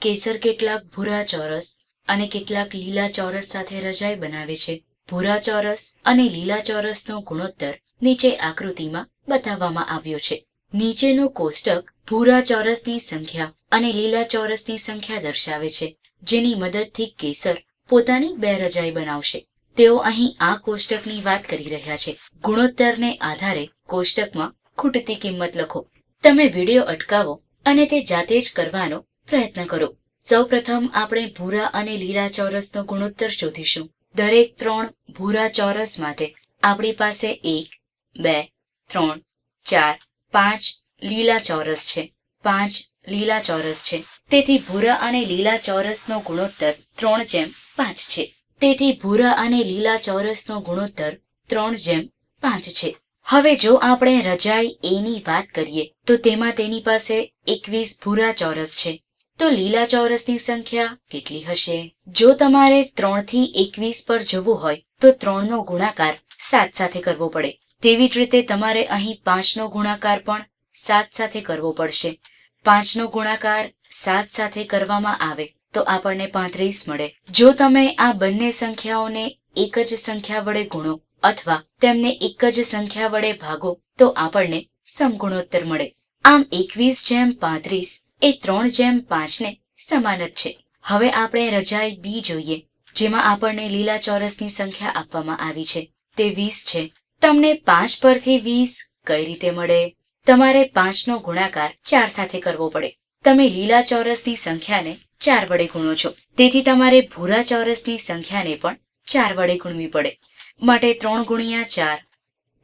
કેસર કેટલાક ભૂરા ચોરસ અને કેટલાક લીલા ચોરસ સાથે રજાઈ બનાવે છે. ભૂરા ચોરસ અને લીલા ચોરસનો ગુણોત્તર નીચે આકૃતિમાં બતાવવામાં આવ્યો છે. નીચેનો કોષ્ટક ભૂરા ચોરસની સંખ્યા અને લીલા ચોરસની સંખ્યા દર્શાવે છે, જેની મદદથી કેસર પોતાની બે રજાઈ બનાવશે. તેઓ અહીં આ કોષ્ટકની વાત કરી રહ્યા છે. ગુણોત્તરને આધારે કોષ્ટકમાં ખૂટતી કિંમત લખો. તમે વીડિયો અટકાવો અને તે જાતે જ કરવાનો પ્રયત્ન કરો. સૌપ્રથમ આપણે ભૂરા અને લીલા ચોરસનો ગુણોત્તર શોધીશું. દરેક ત્રણ ભૂરા ચોરસ માટે આપણી પાસે એક, બે, ત્રણ, ચાર, પાંચ લીલા ચોરસ છે. પાંચ લીલા ચોરસ છે. તેથી ભૂરા અને લીલા ચોરસનો ગુણોત્તર ત્રણ જેમ પાંચ છે. તેથી ભૂરા અને લીલા ચોરસનો ગુણોત્તર ત્રણ જેમ પાંચ છે. હવે જો આપણે રજાઈ એની વાત કરીએ, તો તેમાં તેની પાસે એકવીસ ભૂરા ચોરસ છે. તો લીલા ચોરસની સંખ્યા કેટલી હશે? જો તમારે ત્રણથી એકવીસ પર જવું હોય, તો ત્રણનો ગુણાકાર સાત સાથે કરવો પડે. તેવી જ રીતે તમારે અહીં પાંચનો ગુણાકાર પણ સાત સાથે કરવો પડશે. પાંચનો ગુણાકાર સાત સાથે કરવામાં આવે, તો આપણને પાંત્રીસ મળે. જો તમે આ બંને સંખ્યાઓને એક જ સંખ્યા વડે ગુણો અથવા તેમને એક જ સંખ્યા વડે ભાગો, તો આપણને સમગુણોત્તર મળે. આમ એકવીસ જેમ પાંત્રીસ એ ત્રણ જેમ પાંચને સમાન જ છે. હવે આપણે રજાઈ બી જોઈએ, જેમાં આપણને લીલા ચોરસની સંખ્યા આપવામાં આવી છે. તે વીસ છે. તમને પાંચ પરથી વીસ કઈ રીતે મળે? તમારે પાંચનો ગુણાકાર ચાર સાથે કરવો પડે. તમે લીલા ચોરસની સંખ્યાને ચાર વડે ગુણો છો. તેથી તમારે ભૂરા ચોરસની સંખ્યાને પણ ચાર વડે ગુણવી પડે. માટે ત્રણ ગુણ્યા ચાર,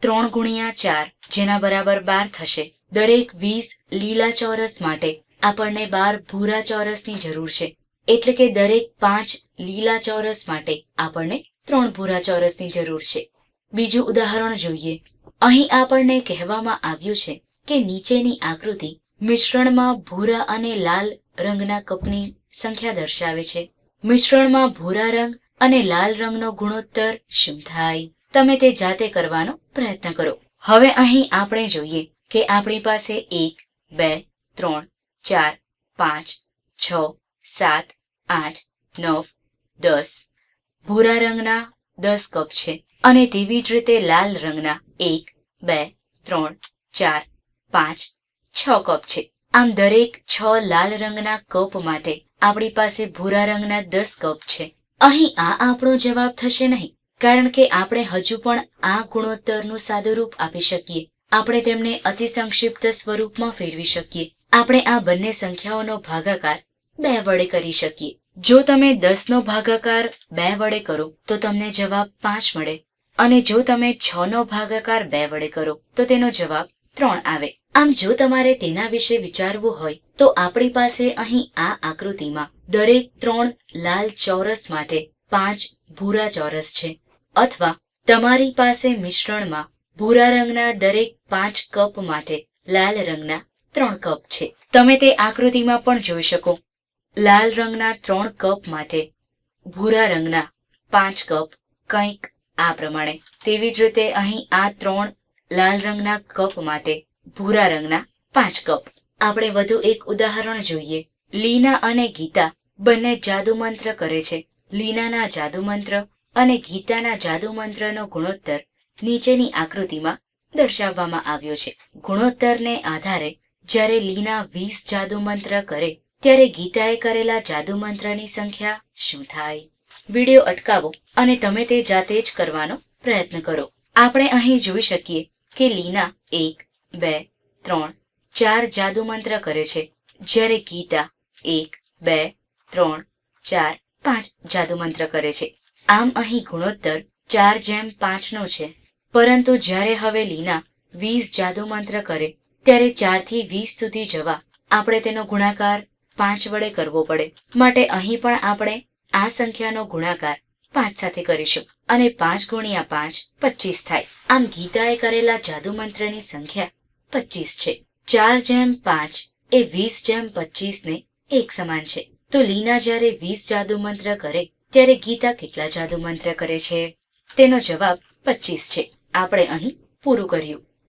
ત્રણ ગુણ્યા ચાર જેના બરાબર બાર થશે. દરેક વીસ લીલા ચોરસ માટે આપણને બાર ભૂરા ચોરસની જરૂર છે. એટલે કે દરેક પાંચ લીલા ચોરસ માટે આપણને ત્રણ ભૂરા ચોરસની જરૂર છે. બીજું ઉદાહરણ જોઈએ. અહીં આપણને કહેવામાં આવ્યું છે કે નીચેની આકૃતિ મિશ્રણમાં ભૂરા અને લાલ રંગના કપની સંખ્યા દર્શાવે છે. મિશ્રણમાં ભૂરા રંગ અને લાલ રંગનો ગુણોત્તર શું થાય? તમે તે જાતે કરવાનો પ્રયત્ન કરો. હવે અહીં આપણે જોઈએ કે આપણી પાસે એક, બે, ત્રણ ચાર, પાંચ, છ, સાત, આઠ, નવ, દસ. ભૂરા રંગના દસ કપ છે અને તેવી જ રીતે લાલ રંગના એક, બે, ત્રણ, ચાર, પાંચ, છ કપ છે. આમ દરેક છ લાલ રંગના કપ માટે આપણી પાસે ભૂરા રંગના દસ કપ છે. અહીં આ આપણો જવાબ થશે નહીં, કારણ કે આપણે હજુ પણ આ ગુણોત્તરનું સાદુરૂપ આપી શકીએ. આપણે તેમને અતિ સંક્ષિપ્ત સ્વરૂપમાં ફેરવી શકીએ. આપણે આ બંને સંખ્યાઓનો ભાગાકાર બે વડે કરી શકીએ. જો તમે દસનો ભાગાકાર બે વડે કરો, તો તમને જવાબ પાંચ મળે. અને જો તમે છ નો ભાગાકાર બે વડે કરો, તો તેનો જવાબ ત્રણ આવે. આમ જો તમારે તેના વિશે વિચારવું હોય, તો આપણી પાસે અહીં આ આકૃતિમાં દરેક ત્રણ લાલ ચોરસ માટે પાંચ ભૂરા ચોરસ છે. અથવા તમારી પાસે મિશ્રણમાં ભૂરા રંગના દરેક પાંચ કપ માટે લાલ રંગના ત્રણ કપ છે. તમે તે આકૃતિમાં પણ જોઈ શકો. લાલ રંગના ત્રણ કપ માટે, ભૂરા રંગના પાંચ કપ, કંઈક આ પ્રમાણે. તેવી જ રીતે અહીં આ ત્રણ લાલ રંગના કપ માટે, ભૂરા રંગના પાંચ કપ. આપણે વધુ એક ઉદાહરણ જોઈએ. લીના અને ગીતા બંને જાદુ મંત્ર કરે છે. લીનાના જાદુ મંત્ર અને ગીતાના જાદુ મંત્રનો ગુણોત્તર નીચેની આકૃતિમાં દર્શાવવામાં આવ્યો છે. ગુણોત્તરને આધારે જ્યારે લીના વીસ જાદુ મંત્ર કરે, ત્યારે ગીતાએ કરેલા જાદુ મંત્રની સંખ્યા શું થાય? વિડિયો અટકાવો અને તમે તે જાતે જ કરવાનો પ્રયત્ન કરો. આપણે અહીં જોઈ શકીએ કે લીના એક, બે, ત્રણ, ચાર જાદુ મંત્ર કરે છે. જ્યારે ગીતા એક, બે, ત્રણ, ચાર, પાંચ જાદુ મંત્ર કરે છે. આમ અહીં ગુણોત્તર ચાર જેમ પાંચનો છે. પરંતુ જ્યારે હવે લીના વીસ જાદુ મંત્ર કરે ત્યારે ચારથી વીસ સુધી જવા. આપણે તેનો ગુણાકાર પાંચ વડે કરવો પડે. માટે અહીં પણ આપણે આ સંખ્યાનો ગુણાકાર પાંચ સાથે કરીશું અને પાંચ ગુણ્યા પાંચ પચીસ થાય. આમ ગીતાએ કરેલા જાદુ મંત્રની સંખ્યા પચીસ છે. ચાર જેમ પાંચ એ વીસ જેમ પચીસ ને એક સમાન છે. તો લીના જ્યારે વીસ જાદુ મંત્ર કરે, ત્યારે ગીતા કેટલા જાદુ મંત્ર કરે છે? તેનો જવાબ પચીસ છે. આપણે અહીં પૂરું કર્યું.